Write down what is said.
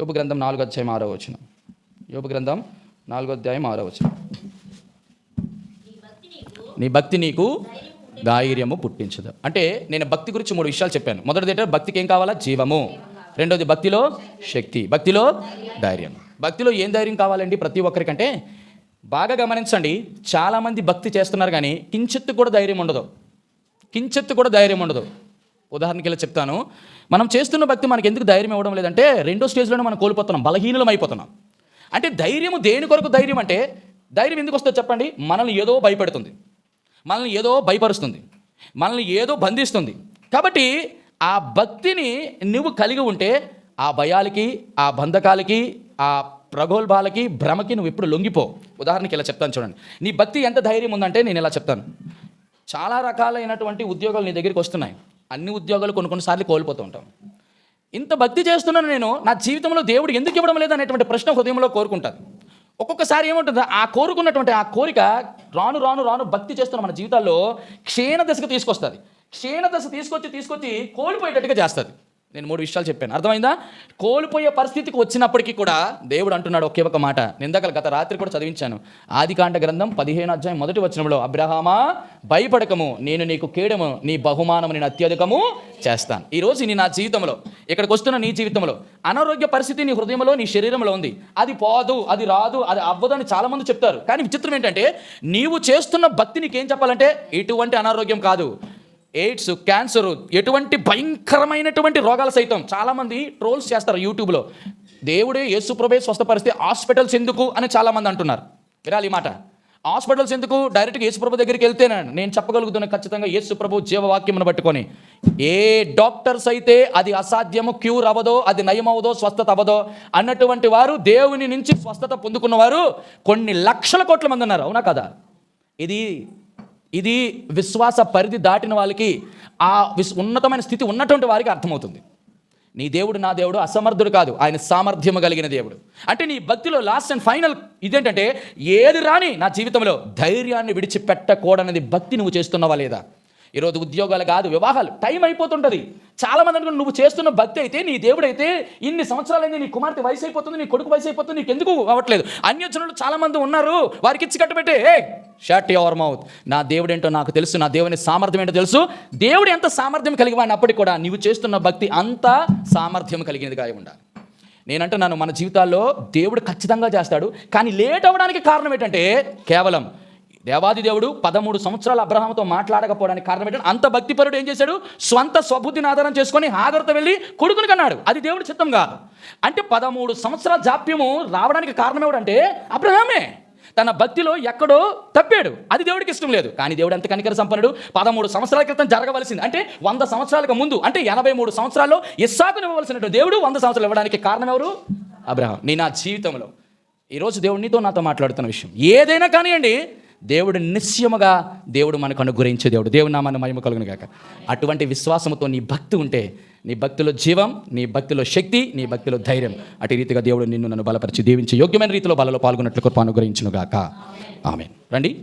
యోపు గ్రంథం నాలుగో అధ్యాయం ఆరో వచ్చిన యోపు గ్రంథం నాలుగో అధ్యాయం ఆరో వచ్చిన నీ భక్తి నీకు ధైర్యము పుట్టించదు. అంటే నేను భక్తి గురించి మూడు విషయాలు చెప్పాను. మొదటిది ఏంటంటే భక్తికి ఏం కావాలా? జీవము. రెండోది భక్తిలో శక్తి భక్తిలో ధైర్యం. భక్తిలో ఏం ధైర్యం కావాలండి ప్రతి ఒక్కరికంటే? బాగా గమనించండి చాలామంది భక్తి చేస్తున్నారు కానీ కించెత్తు కూడా ధైర్యం ఉండదు. కించెత్తు కూడా ధైర్యం ఉండదు. ఉదాహరణకి ఇలా చెప్తాను. మనం చేస్తున్న భక్తి మనకి ఎందుకు ధైర్యం ఇవ్వడం లేదంటే రెండో స్టేజ్లోనే మనం కోల్పోతున్నాం బలహీనలం అయిపోతున్నాం. అంటే ధైర్యము దేని కొరకు ధైర్యం అంటే ధైర్యం ఎందుకు వస్తుందో చెప్పండి? మనల్ని ఏదో భయపెడుతుంది. మనల్ని ఏదో భయపరుస్తుంది. మనల్ని ఏదో బంధిస్తుంది. కాబట్టి ఆ భక్తిని నువ్వు కలిగి ఉంటే ఆ భయాలకి ఆ బంధకాలకి ఆ ప్రగోల్భాలకి భ్రమకి నువ్వు ఎప్పుడు లొంగిపో. ఉదాహరణకి ఇలా చెప్తాను చూడండి. నీ భక్తి ఎంత ధైర్యం ఉందంటే నేను ఇలా చెప్తాను. చాలా రకాలైనటువంటి ఉద్యోగాలు నీ దగ్గరికి వస్తున్నాయి. అన్ని ఉద్యోగాలు కొన్ని కొన్నిసార్లు కోల్పోతూ ఉంటాం. ఇంత భక్తి చేస్తున్నాను నేను నా జీవితంలో దేవుడు ఎందుకు ఇవ్వడం లేదు అనేటువంటి ప్రశ్న హృదయంలో కోరుకుంటాను. ఒక్కొక్కసారి ఏముంటుంది ఆ కోరుకున్నటువంటి ఆ కోరిక రాను రాను రాను భక్తి చేస్తున్న మన జీవితాల్లో క్షీణ దశకు తీసుకొస్తుంది. క్షీణ దశ తీసుకొచ్చి తీసుకొచ్చి కోల్పోయేటట్టుగా చేస్తుంది. నేను మూడు విషయాలు చెప్పాను. అర్థమైందా? కోల్పోయే పరిస్థితికి వచ్చినప్పటికీ కూడా దేవుడు అంటున్నాడు ఒకే ఒక మాట. నిందకలు గత రాత్రి కూడా చదివించాను. ఆదికాండ గ్రంథం పదిహేను అధ్యాయం మొదటి వచనంలో అబ్రహామా భయపడకము నేను నీకు కేడము నీ బహుమానము నేను అత్యధికము చేస్తాను. ఈరోజు నీ నా జీవితంలో ఇక్కడికి వస్తున్న నీ జీవితంలో అనారోగ్య పరిస్థితి నీ హృదయంలో నీ శరీరంలో ఉంది. అది పోదు అది రాదు అది అవ్వదు అని చాలామంది చెప్తారు. కానీ విచిత్రం ఏంటంటే నీవు చేస్తున్న భక్తి నీకేం చెప్పాలంటే ఇటువంటి అనారోగ్యం కాదు. ఎయిడ్స్ క్యాన్సర్ ఎటువంటి భయంకరమైనటువంటి రోగాలు సైతం చాలామంది ట్రోల్స్ చేస్తారు యూట్యూబ్లో దేవుడే యేసుప్రభే స్వస్థపరిస్తే హాస్పిటల్స్ ఎందుకు అని చాలామంది అంటున్నారు. వినాలి ఈ మాట. హాస్పిటల్స్ ఎందుకు? డైరెక్ట్గా యేసుప్రభు దగ్గరికి వెళ్తేనే నేను చెప్పగలుగుతున్నా ఖచ్చితంగా యేసుప్రభు జీవవాక్యమును పట్టుకొని ఏ డాక్టర్స్ అయితే అది అసాధ్యము క్యూర్ అవ్వదో అది నయమవదో స్వస్థత అవ్వదో అన్నటువంటి వారు దేవుని నుంచి స్వస్థత పొందుకున్నవారు కొన్ని లక్షల కోట్ల మంది ఉన్నారు. అవునా కదా? ఇది ఇది విశ్వాస పరిధి దాటిన వాళ్ళకి ఆ విశ్ ఉన్నతమైన స్థితి ఉన్నటువంటి వారికి అర్థమవుతుంది. నీ దేవుడు నా దేవుడు అసమర్థుడు కాదు ఆయన సామర్థ్యము కలిగిన దేవుడు. అంటే నీ భక్తిలో లాస్ట్ అండ్ ఫైనల్ ఇదేంటంటే ఏది రాని నా జీవితంలో ధైర్యాన్ని విడిచిపెట్టకూడనది భక్తి నువ్వు చేస్తున్నావా లేదా? ఈరోజు ఉద్యోగాలు కాదు వివాహాలు టైం అయిపోతుంటుంది. చాలామంది అనుకుని నువ్వు చేస్తున్న భక్తి అయితే నీ దేవుడు అయితే ఇన్ని సంవత్సరాలైంది నీ కుమార్తె వయసు అయిపోతుంది నీ కొడుకు వయసు అయిపోతుంది నీకు ఎందుకు అవ్వట్లేదు? అన్యజనులు చాలామంది ఉన్నారు వారికి ఇచ్చి కట్టబెట్టే షట్ యువర్ మౌత్ నా దేవుడు ఏంటో నాకు తెలుసు నా దేవుని సామర్థ్యం ఏంటో తెలుసు. దేవుడు ఎంత సామర్థ్యం కలిగి వాడినప్పటికీ కూడా నీవు చేస్తున్న భక్తి అంత సామర్థ్యం కలిగినదిగా ఉండాలి. నన్ను మన జీవితాల్లో దేవుడు ఖచ్చితంగా చేస్తాడు. కానీ లేట్ అవ్వడానికి కారణం ఏంటంటే కేవలం దేవాది దేవుడు పదమూడు సంవత్సరాలు అబ్రహాంతో మాట్లాడకపోవడానికి కారణం ఏంటంటే అంత భక్తిపరుడు ఏం చేశాడు? స్వంత స్వబుద్ధిని ఆధారం చేసుకొని హాగరతో వెళ్ళి కొడుకుని కన్నాడు. అది దేవుడి చిత్తం కాదు. అంటే పదమూడు సంవత్సరాల జాప్యము రావడానికి కారణం ఏమిటంటే అబ్రహామే. తన భక్తిలో ఎక్కడో తప్పాడు. అది దేవుడికి ఇష్టం లేదు. కానీ దేవుడు ఎంత కనికర సంపన్నుడు? పదమూడు సంవత్సరాల క్రితం జరగవలసింది. అంటే వంద సంవత్సరాలకు ముందు అంటే ఎనభై మూడు సంవత్సరాల్లో ఇస్సాకును ఇవ్వవలసినట్టు దేవుడు వంద సంవత్సరాలు ఇవ్వడానికి కారణం ఎవరు? అబ్రహం. నీ నా జీవితంలో. ఈరోజు దేవుడు నీతో నాతో మాట్లాడుతున్న విషయం. ఏదైనా కానివ్వండి దేవుడు నిశ్చయముగా దేవుడు మనకు అనుగ్రహించే దేవుడు. దేవుడు నామాన్ని మహిమ కలుగును గాక. అటువంటి విశ్వాసంతో నీ భక్తి ఉంటే నీ భక్తిలో జీవం నీ భక్తిలో శక్తి నీ భక్తిలో ధైర్యం అటు రీతిగా దేవుడు నిన్ను నన్ను బలపరిచి దీవించి యోగ్యమైన రీతిలో బలలో పాల్గొన్నట్లు కృప అనుగ్రహించును గాక. ఆమె రండి.